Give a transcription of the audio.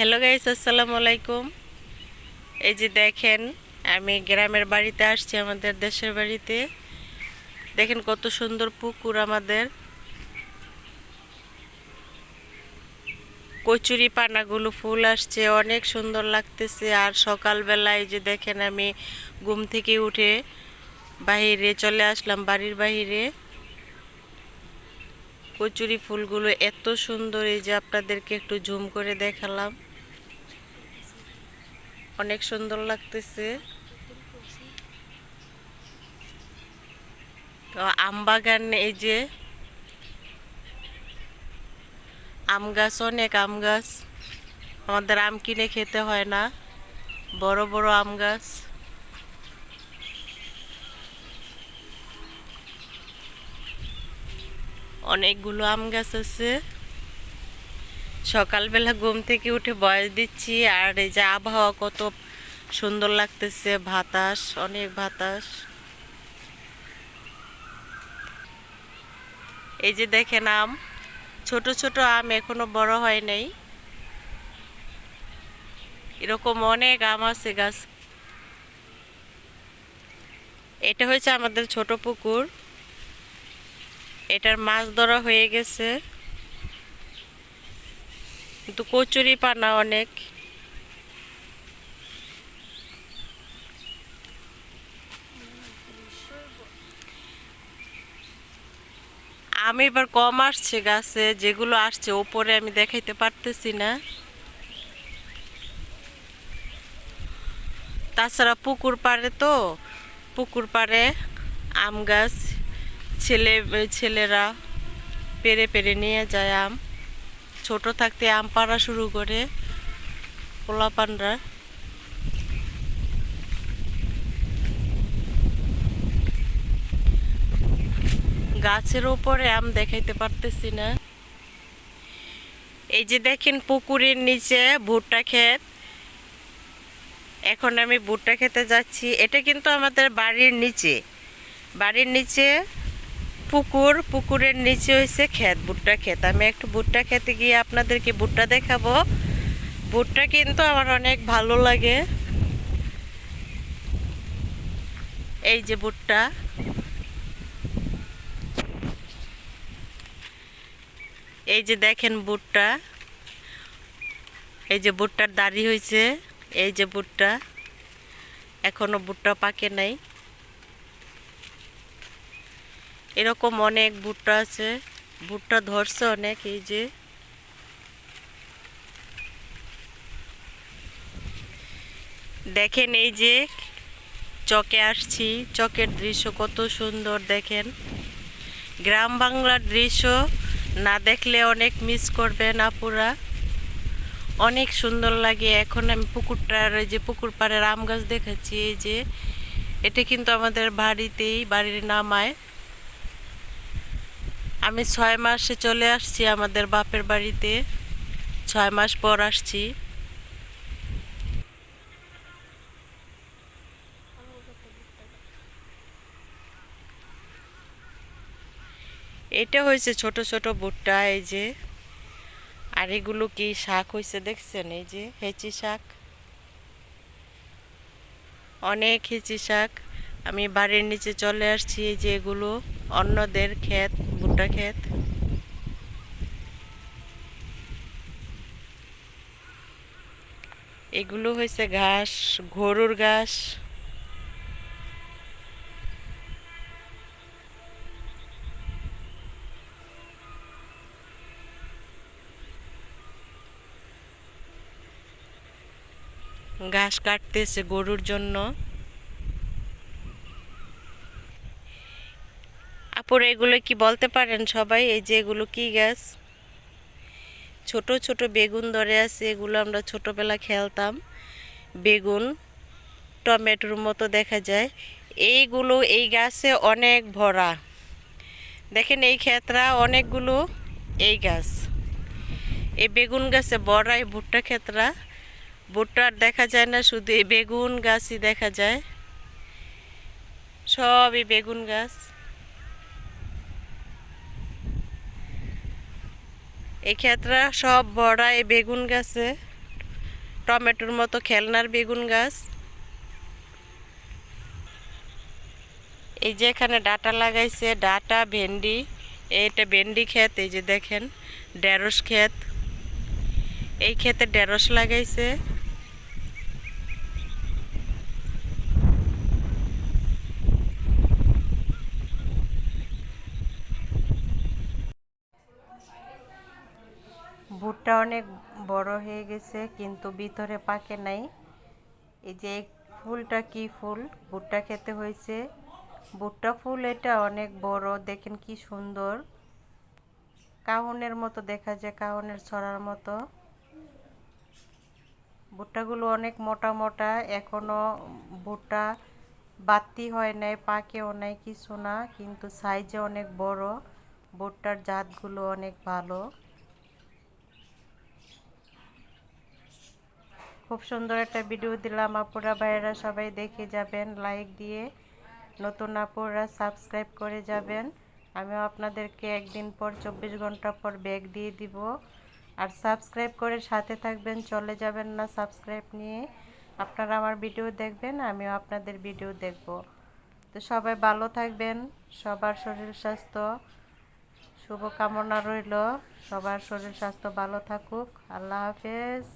Hello guys আসসালামু আলাইকুম। এই যে দেখেন, আমি গ্রামের বাড়িতে আসছি, আমাদের দেশের বাড়িতে। দেখেন কত সুন্দর পুকুর আমাদের। কচুরি পানাগুলো ফুল আসছে, অনেক সুন্দর লাগতেছে। আর সকালবেলায় যে দেখেন, আমি ঘুম থেকে উঠে বাহিরে চলে আসলাম, বাড়ির বাহিরে। কচুরি ফুলগুলো এত সুন্দর, এই যে আপনাদেরকে একটু ঝুম করে দেখালাম। অনেক সুন্দর লাগতেছে। তো আম বাগান, এই যে আম গাছ, অনেক আম গাছ। আমাদের আম কিনে খেতে হয় না, বড় বড় আম গাছ। অনেকগুলো আম গাছ আছে। সকালবেলা ঘুম থেকে উঠে বয়স দিচ্ছি, আর এই যে আবহাওয়া কত সুন্দর লাগতেছে, বাতাস, অনেক বাতাস। এই যে দেখেন আম, ছোট ছোট আম এখনও বড় হয় নাই। এরকম অনেক আম আছে গাছ। এটা হচ্ছে আমাদের ছোট পুকুর। এটার মাছ ধরা হয়ে গেছে। কিন্তু কচুরি পানা অনেক। আমি এবার কম আসছে গাছে, যেগুলো আসছে, ওপরে আমি দেখাইতে পারতেছি না। তাছাড়া পুকুর পাড়ে তো, পুকুর পাড়ে আম গাছ, ছেলে, ছেলেরা পেরে পেরে নিয়ে যায় আম। ছোট থাকতে আম পাড়া শুরু করে পোলাপানরা। গাছের উপরে আম দেখাইতে পারতেছি না। এই যে দেখেন পুকুরের নিচে ভুট্টা ক্ষেত। এখন আমি ভুট্টা খেতে যাচ্ছি। এটা কিন্তু আমাদের বাড়ির নিচে। বাড়ির নিচে পুকুর, পুকুরের নিচে হয়েছে ক্ষেত, ভুট্টা ক্ষেত। আমি একটু ভুট্টা খেতে গিয়ে আপনাদেরকে ভুট্টা দেখাবো। ভুট্টা কিন্তু আমার অনেক ভালো লাগে। এই যে ভুট্টা। এই যে দেখেন ভুট্টা। এই যে ভুট্টার দাড়ি হয়েছে এই যে ভুট্টা। এখনও ভুট্টা পাকে নাই। এরকম অনেক ভুট্টা আছে। ভুট্টা ধরছে অনেক, এই যে। দেখেন এই যে, চকে আসছি। চকের দৃশ্য কত সুন্দর, দেখেন। গ্রাম বাংলার দৃশ্য, না দেখলে অনেক মিস করবেন আপুরা। অনেক সুন্দর লাগে। এখন আমি পুকুরটার যে পুকুর পাড়ের আম গাছ দেখাচ্ছি, এই যে। এটা কিন্তু আমাদের বাড়িতেই, বাড়ির নামায়। আমি ছয় মাসে চলে আসছি আমাদের বাপের বাড়িতে। ছয় মাস পর আসছি। এটা হয়েছে ছোট ছোট ভুট্টা, এই যে। আর এগুলো কি শাক হয়েছে দেখছেন? এই যে হেঁচি শাক। অনেক হেঁচি শাক। আমি বাড়ির নিচে চলে আসছি এই যে এগুলো। অন্যদের ক্ষেত ভুট্টা ক্ষেত। এগুলো হয়েছে ঘাস গরুর ঘাস। ঘাস কাটতেছে গরুর জন্য। আপুর এগুলো কি বলতে পারেন সবাই? এই যে এগুলো কি গাছ? ছোট ছোট বেগুন ধরে আছে, এগুলো আমরা ছোটবেলা খেলতাম। বেগুন, টমেটোর মতো দেখা যায়। এইগুলো, এই গাছে অনেক ভরা। দেখেন এই ক্ষেত্রা অনেকগুলো এই গাছ। এই বেগুন গাছে বড়া এই ভুট্টা ক্ষেত্রা। ভুট্টা আর দেখা যায় না, শুধু এই বেগুন গাছই দেখা যায়। সব এই বেগুন গাছ। এই সব ভরা এই বেগুন গাছে, টমেটোর মতো খেলনার বেগুন গাছ। এই যে এখানে ডাটা লাগাইছে, ডাটা, ভেন্ডি, এইটা ভেন্ডি ক্ষেত, এই যে দেখেন, ঢেঁড়স ক্ষেত। এই ক্ষেতে ঢেঁড়স লাগাইছে। ভুট্টা অনেক বড় হয়ে গেছে, কিন্তু ভিতরে পাকে নাই। এই যে ফুলটা কি ফুল? ভুট্টা খেতে হয়েছে। ভুট্টা ফুল এটা অনেক বড়, দেখেন কি সুন্দর। কাহনের মতো দেখা যায় কাহনের ছড়ার মতো। ভুট্টাগুলো অনেক মোটা মোটা, এখনও ভুট্টা বাতি হয় নাই, পাকেও নাই, কিছু না, কিন্তু সাইজে অনেক বড়। ভুট্টার জাতগুলো অনেক ভালো। খুব সুন্দর একটা ভিডিও দিলাম। আপুরা, ভাইয়েরা সবাই দেখে যাবেন লাইক দিয়ে। নতুন আপুরা সাবস্ক্রাইব করে যাবেন। আমিও আপনাদেরকে একদিন পর চব্বিশ ঘণ্টা পর ব্যাগ দিয়ে দিব। আর সাবস্ক্রাইব করে সাথে থাকবেন, চলে যাবেন না সাবস্ক্রাইব নিয়ে। আপনারা আমার ভিডিও দেখবেন, আমিও আপনাদের ভিডিও দেখব। তো সবাই ভালো থাকবেন, সবার শরীর স্বাস্থ্য শুভকামনা রইল। সবার শরীর স্বাস্থ্য ভালো থাকুক। আল্লাহ হাফেজ।